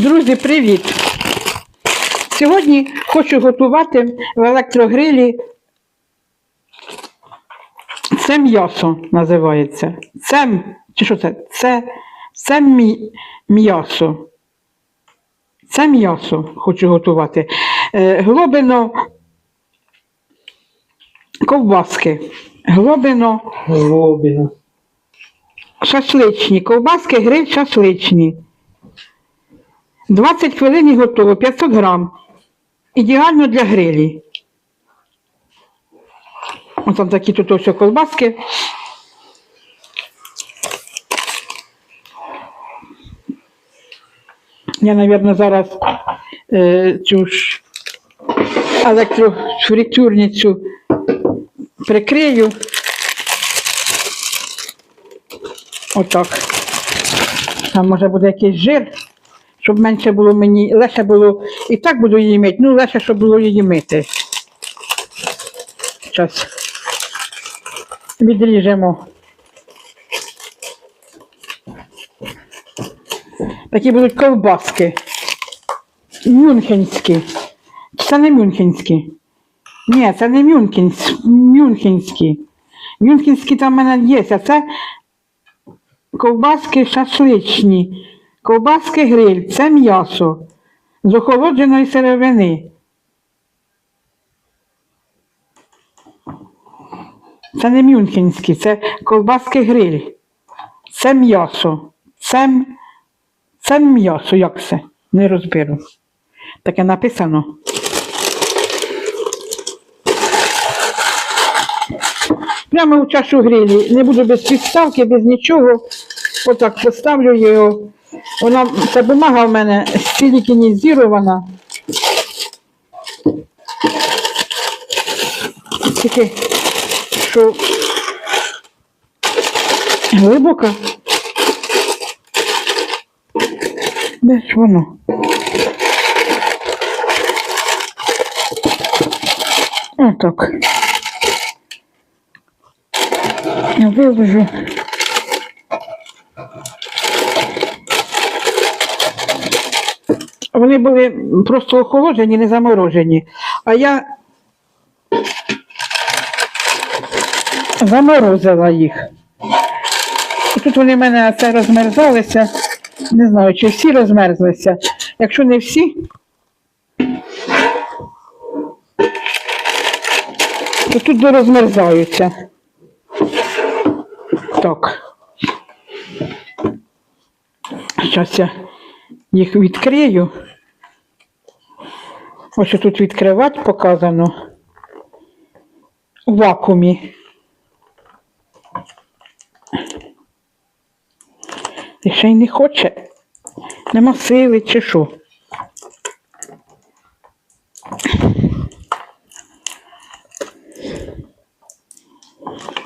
Друзі, привіт! Сьогодні хочу готувати в електрогрилі. Це м'ясо називається. Це, чи що це? Це, це м'ясо. Це м'ясо хочу готувати. Е, глобино ковбаски. Глобино Глобіна. шашличні. Ковбаски, гриль шашличні. 20 хвилин і готово, 500 грам. Ідеально для грилі. Ось там такі тут ось ковбаски. Я, мабуть, зараз е, цю ж електрофритюрницю прикрию. Отак. Там може буде якийсь жир, щоб менше було мені, легше було, і так буду її мити, ну легше, щоб було її мити. Зараз відріжемо. Такі будуть ковбаски. Мюнхенські. Це не мюнхенські. Ні, це не мюнхенські. Мюнхенські. Мюнхенські там в мене є, а це ковбаски шашличні, ковбаски гриль, це м'ясо з охолодженої сировини. Це не мюнхенські, це ковбаски гриль. Це м'ясо. Це, це м'ясо, як це? Не розберу. Таке написано. Прямо в чашу грилі. Не буду без підставки, без нічого. Отак поставлю його. Вона, ця бумага в мене силікінізірована. Тільки, що глибока. Де ж воно? Отак. Я виложу. Вони були просто охолоджені, не заморожені. А я заморозила їх. І тут вони в мене це розмерзалися. Не знаю, чи всі розмерзлися. Якщо не всі, то тут дорозмерзаються. Так. Зараз я їх відкрию. Ось тут відкривати показано. У вакуумі. І ще й не хоче. Нема сили чи що.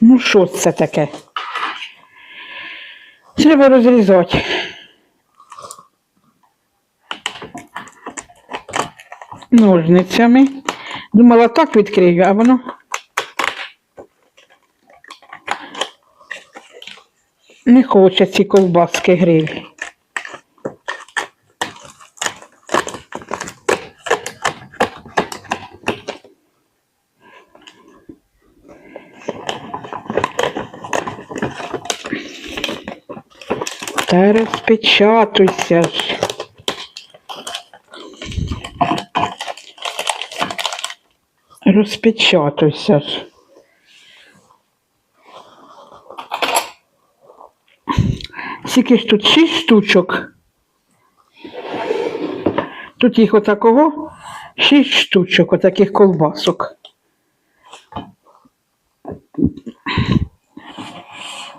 Ну, що це таке? Треба розрізати. Ножницями. Думала, так відкрию, а воно. Не хоче ці ковбаски гриль. Та розпечатуйся ж. Розпечатуйся ж. Скільки ж тут шість штучок. Тут їх отакого шість штучок, отаких колбасок.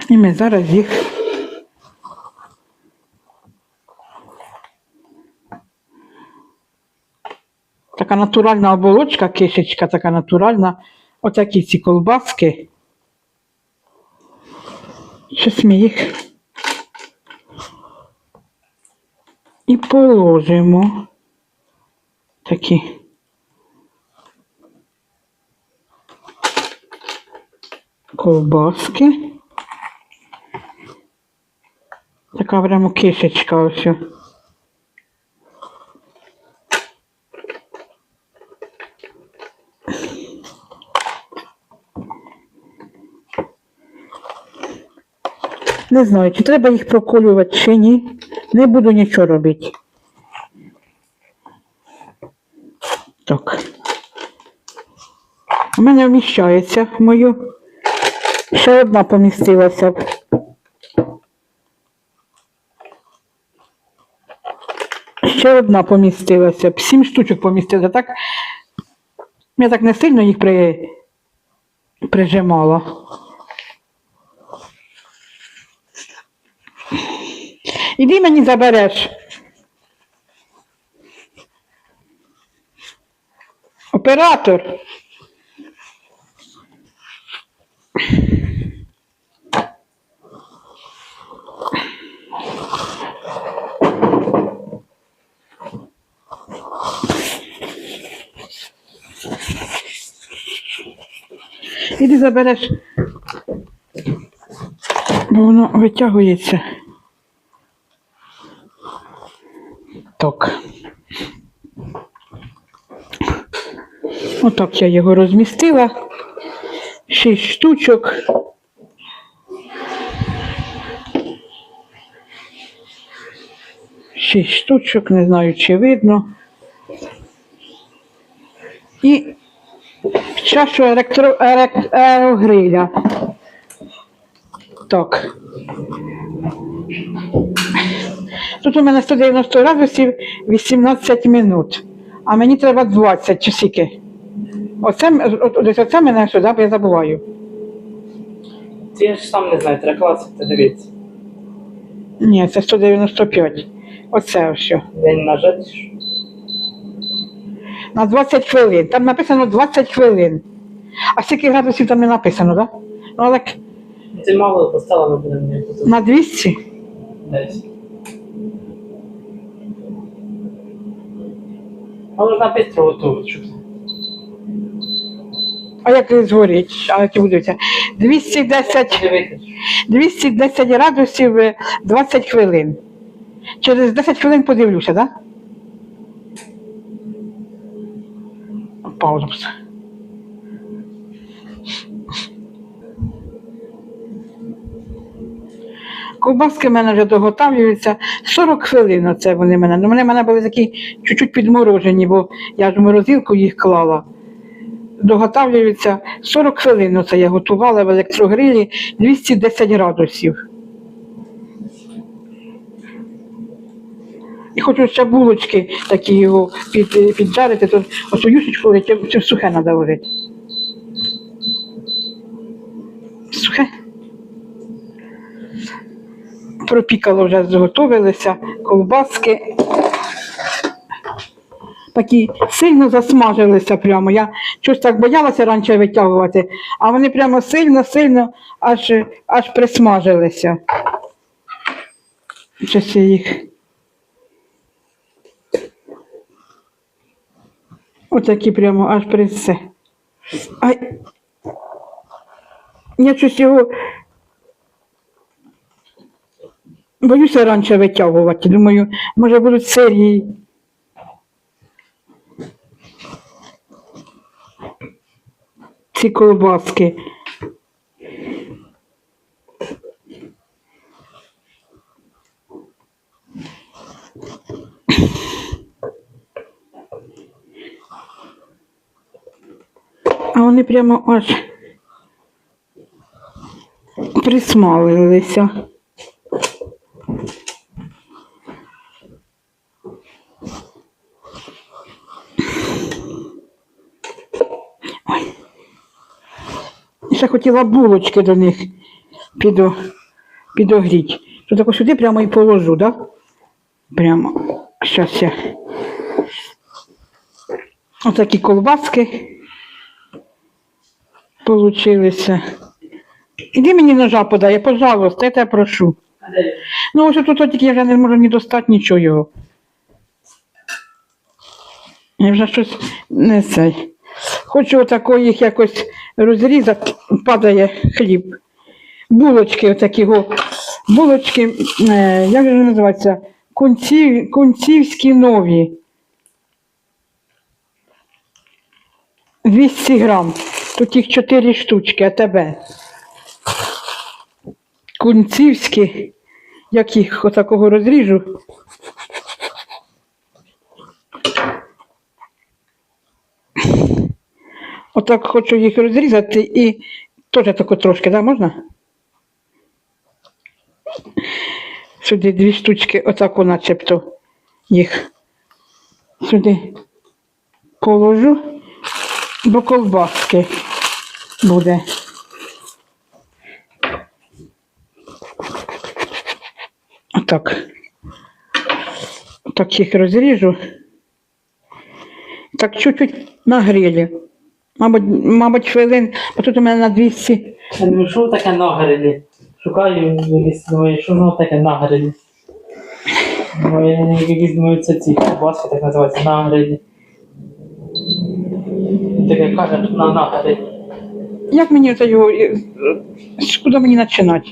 І ми зараз їх така натуральна оболочка, кишечка така натуральна. Отакі ці колбаски. Щось ми їх і положимо такі. Ковбаски. Така прямо кишечка ось. Не знаю, чи треба їх проколювати, чи ні. Не буду нічого робити. Так. У мене вміщається в мою. Ще одна помістилася. Ще одна помістилася. Сім штучок помістилася. Так? Я так не сильно їх при... прижимала. Іди мені забереш. Оператор. Іди забереш. Бо воно витягується. Так. Отак я його розмістила. Шість штучок. Шість штучок, не знаю, чи видно. І чашу електро, елек- аерогриля. Так. Тут у мене 190 градусів 18 минут. А мені треба 20 чи скільки. Оце, десь оце мене сюди, бо я забуваю. Це я ж сам не знаю, треба класити, дивіться. Ні, це 195. Оце ось. що. День нажать. На 20 хвилин. Там написано 20 хвилин. А скільки градусів там не написано, так? Да? Ну, але к- Це мало поставили, ми будемо на 200. десь. Але на бистро готувати, А як згорить, а як будуться? 210, 210 градусів е, 20 хвилин. Через 10 хвилин подивлюся, так? Да? Паузу. Ковбаски в мене вже доготавлюються. 40 хвилин оце вони мене. Ну, вони в мене були такі чуть-чуть підморожені, бо я ж в морозилку їх клала. Доготавлюються 40 хвилин. Оце я готувала в електрогрилі 210 градусів. І хочу ще булочки такі його під, піджарити, то оцю юшечку чи, чи сухе треба ложити. Сухе. Пропікало вже зготовилися, ковбаски. Такі сильно засмажилися прямо. Я щось так боялася раніше витягувати, а вони прямо сильно-сильно аж, аж присмажилися. Щось я їх. Отакі прямо аж при все. Ай. Я щось його. Боюся раніше витягувати. Думаю, може будуть серії. Ці колбаски. А вони прямо аж присмалилися. Хотіла булочки до них підо, підогріти. То тако сюди прямо і положу, так? Да? Прямо. Щас я. Отакі колбаски получилися. Іди мені ножа подай, пожалуйста, я тебе прошу. Ну, ось тут тільки я вже не можу ні достати нічого. Я вже щось не цей. Хочу отако їх якось розрізати, падає хліб. Булочки отакі, булочки, е, як же називаються? Кунців, кунцівські нові. 200 грам. Тут їх 4 штучки, а тебе. кунцівські, як їх отакого розріжу. Отак хочу їх розрізати і теж тако трошки, да, можна? Сюди дві штучки, отако начебто їх сюди положу, бо колбаски буде. Отак. Так їх розріжу. Так чуть-чуть на грилі. Мабуть, мабуть, хвилин, бо тут у мене на 200. Я думаю, що таке на грилі? Шукаю якісь, думаю, що воно таке на грилі. Ну, якісь думаю, це ці колбаски так називаються на грилі. Таке каже, тут на, на. Як мені це його. куди мені починати?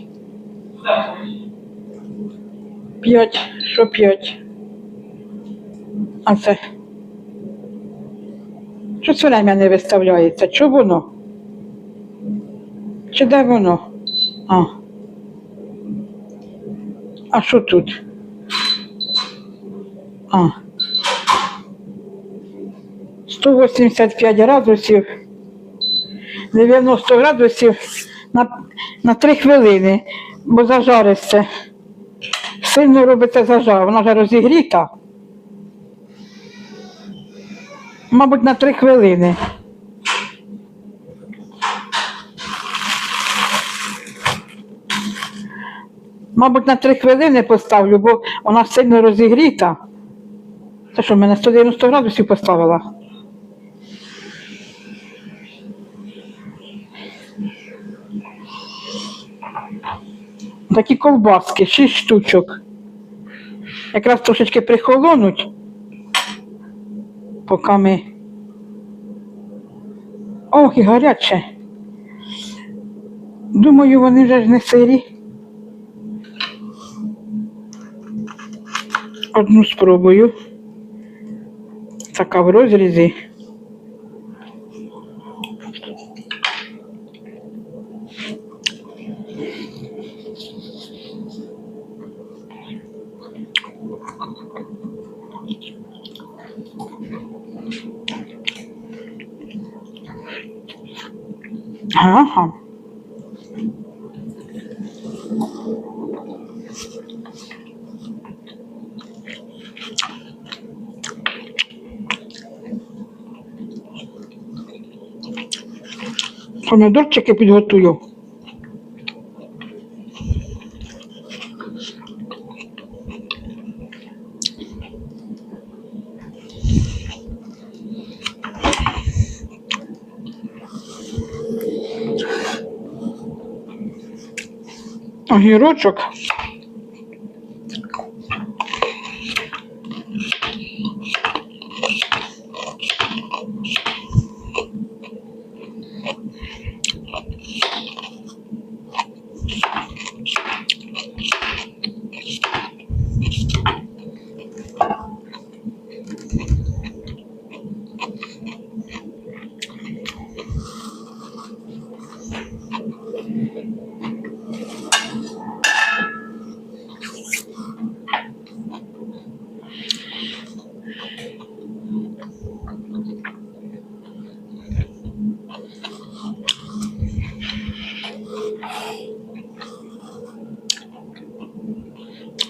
П'ять. Що п'ять? А це. Що це время не виставляється? Що воно? Чи де воно? А. А що тут? А. 185 градусів. 90 градусів на, на 3 хвилини, бо зажариться. Сильно робиться зажар, вона вже розігріта. Мабуть, на 3 хвилини. Мабуть, на 3 хвилини поставлю, бо вона сильно розігріта. Це що, в мене 190 градусів поставила? Такі ковбаски, 6 штучок. Якраз трошечки прихолонуть, поки ми. Ох, і гаряче. Думаю, вони вже ж не сирі. Одну спробую. Така в розрізі. Помідорчики підготую. Огірочок.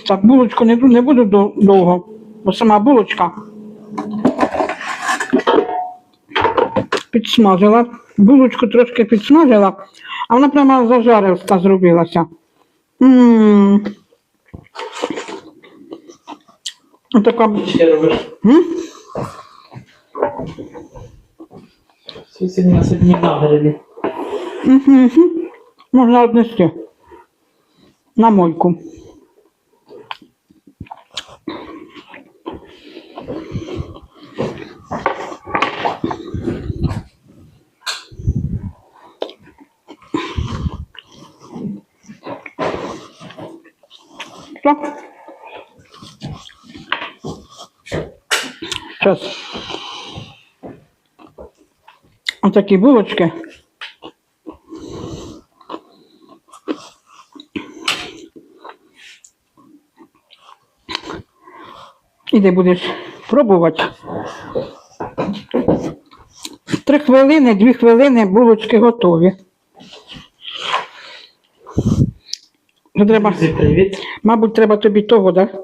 Так, булочку не, не буду довго, бо сама булочка підсмажила. Булочку трошки підсмажила, а вона прямо зажариста зробилася. М. Отака. М? Сьогодні на грилі. Мгм. Можна однести на мойку. Отакі булочки. І ти будеш пробувати. Три хвилини, дві хвилини булочки готові. Ну, треба, Мабуть, треба тобі того, так? Да?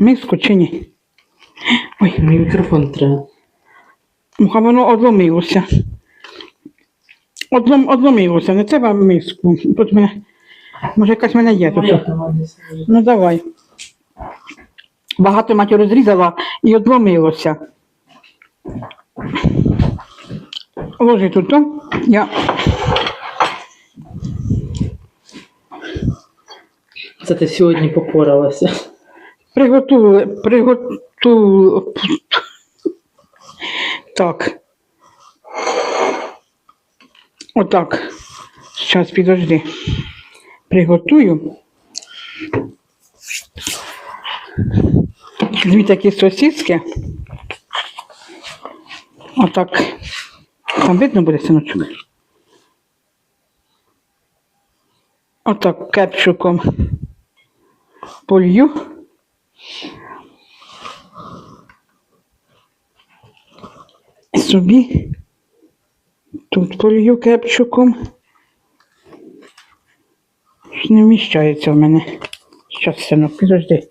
Миску чи ні? Ой, мікрофон треба воно одломилося. Одлом, одломилося, не треба миску. Тут мене, може, якась в мене є тут. Ну давай. Багато мать розрізала і одломилося. Ложи тут, то я Це ти сьогодні попоралася. приготую, приготую. Так. Отак. Зараз підожди. Приготую. Дві такі сосиски. Отак. Там видно буде синочок. Отак кепчуком полью. Собі тут полью кепчуком. Не вміщається в мене. Щас, синок, підожди.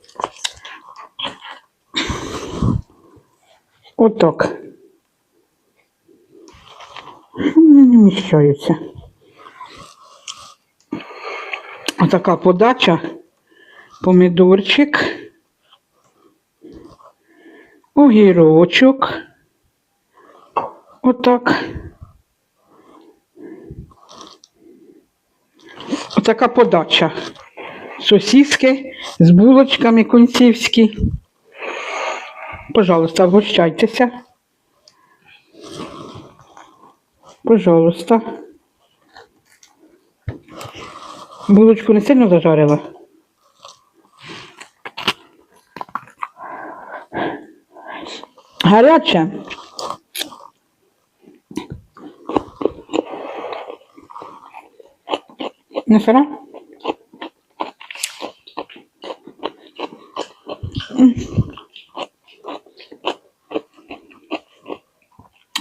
Отак. Не вміщаються. Отака подача. Помідорчик. Огірочок. Отак. Отака подача. Сосиски з булочками концівські. Пожалуйста, вгощайтеся. Пожалуйста. Булочку не сильно зажарила? Гаряче. Сира?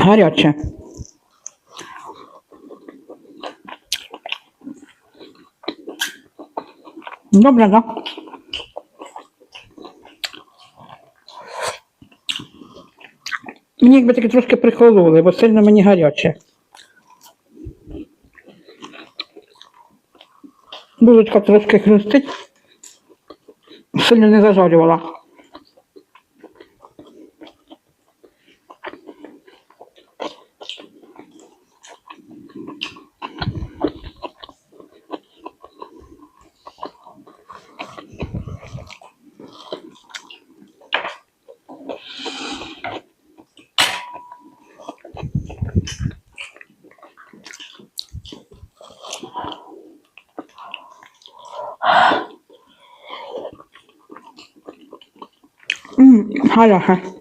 Гаряче. Добре, так? Мені якби таки трошки прихололи, бо сильно мені гаряче. Булочка трошки хрустить. Сильно не зажарювала. М,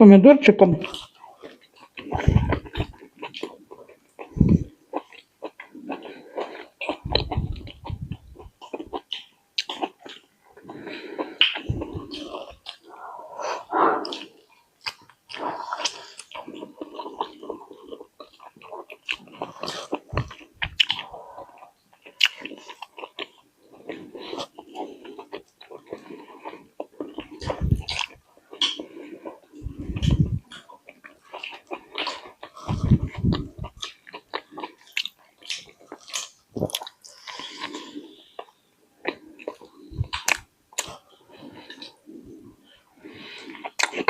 помідорчиком.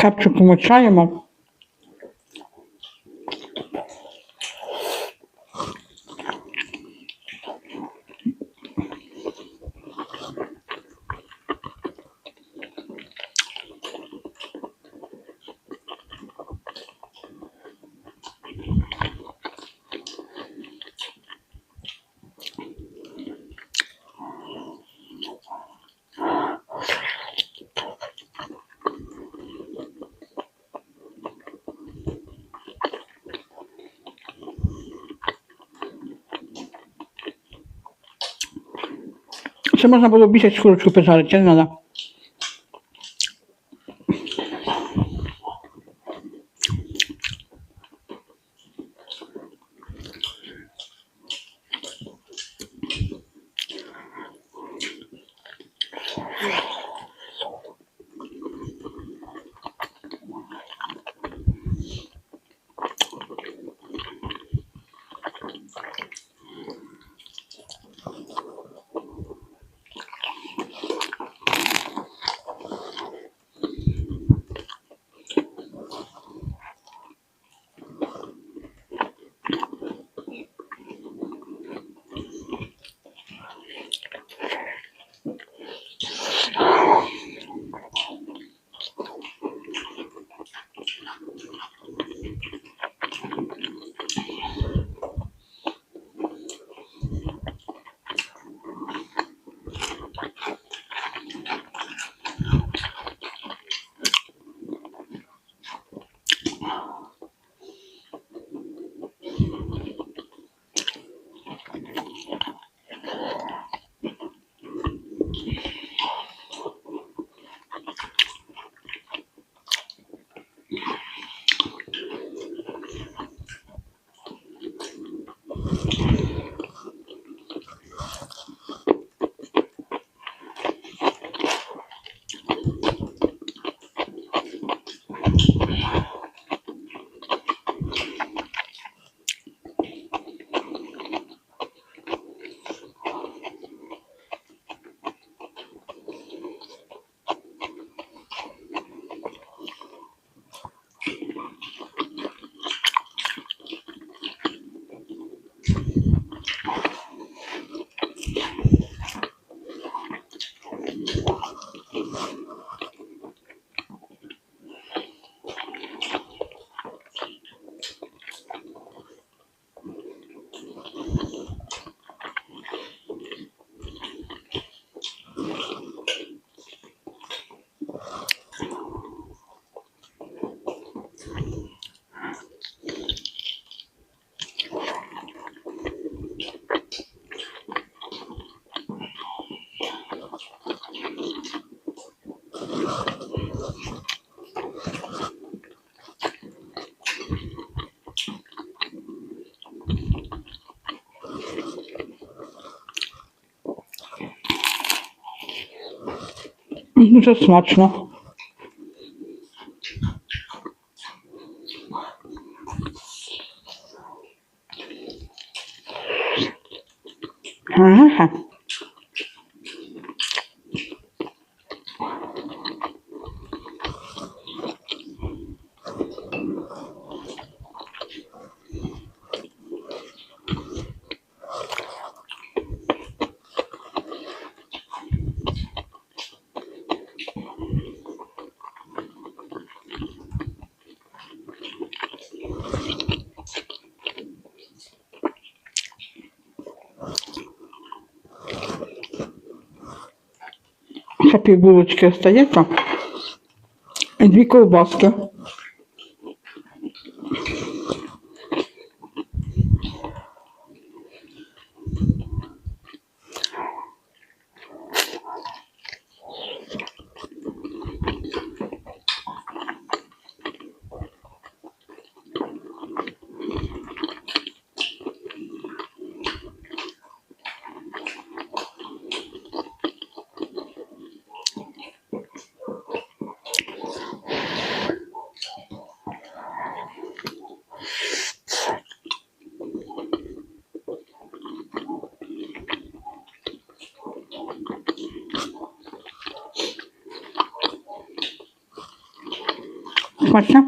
Капчу помочаємо. Ще можна було більше шкурочку пожарити, чи Дуже смачно. Ага. Булочки остається. І дві ковбаски. Смачно?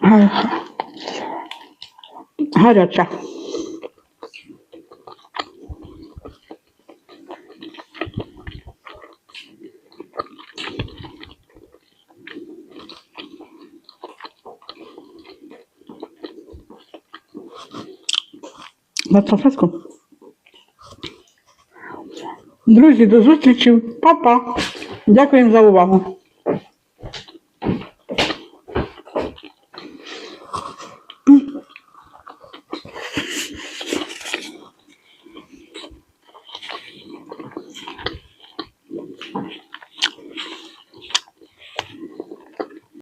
Га- Гаряча. На салфетку. Друзі, до зустрічі. Па-па. Дякуємо за увагу.